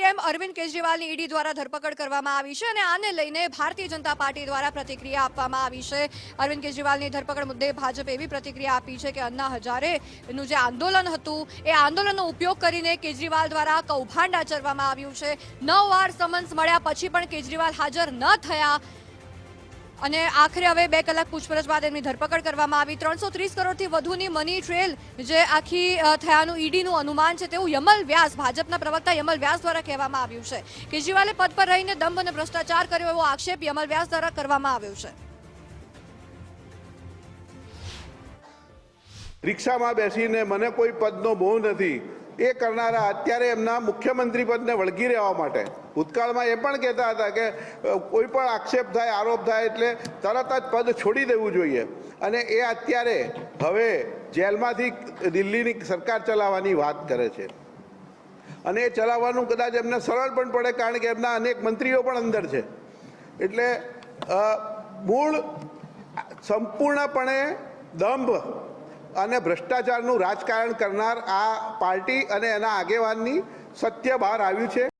CM Arvind કેજરીવાલની ED દ્વારા ધરપકડ કરવામાં આવી છે અને આને લઈને ભારતીય જનતા પાર્ટી દ્વારા પ્રતિક્રિયા આપવામાં આવી છે. અરવિંદ કેજરીવાલની ધરપકડ મુદ્દે ભાજપે એવી પ્રતિક્રિયા આપી છે કે અન્ના હજારેનું જે આંદોલન હતું, એ આંદોલનનો ઉપયોગ કરીને કેજરીવાલ દ્વારા કૌભાંડ આચરવામાં આવ્યું છે. નવ વાર સમન્સ મળ્યા પછી પણ કેજરીવાલ હાજર ન થયા. અને આખરે હવે બે કલાક પૂછપરછ બાદ એમની ધરપકડ કરવામાં આવી. ત્રણસો ત્રીસ કરોડથી વધુની મની ટ્રેલ જે આખી થયાનું ઈડીનું અનુમાન છે તેવું યમલ વ્યાસ, ભાજપના પ્રવક્તા યમલ વ્યાસ દ્વારા કહેવામાં આવ્યું છે. કેજરીવાલે પદ પર રહીને દંભ અને ભ્રષ્ટાચાર કર્યો એવો આક્ષેપ યમલ વ્યાસ દ્વારા કરવામાં આવ્યો છે. રિક્ષામાં બેસીને મને કોઈ પદનો બહુ નથી. એ કરનારા અત્યારે એમના મુખ્યમંત્રી પદને વળગી રહેવા માટે. ભૂતકાળમાં એ પણ કહેતા હતા કે કોઈ પણ આક્ષેપ થાય, આરોપ થાય એટલે તરત જ પદ છોડી દેવું જોઈએ. અને એ અત્યારે હવે જેલમાંથી દિલ્હીની સરકાર ચલાવવાની વાત કરે છે. અને એ ચલાવવાનું કદાચ એમને સરળ પણ પડે, કારણ કે એમના અનેક મંત્રીઓ પણ અંદર છે. એટલે મૂળ સંપૂર્ણપણે દંભ અને ભ્રષ્ટાચારનું રાજકારણ કરનાર આ પાર્ટી અને એના આગેવાનની સત્ય બહાર આવ્યું છે.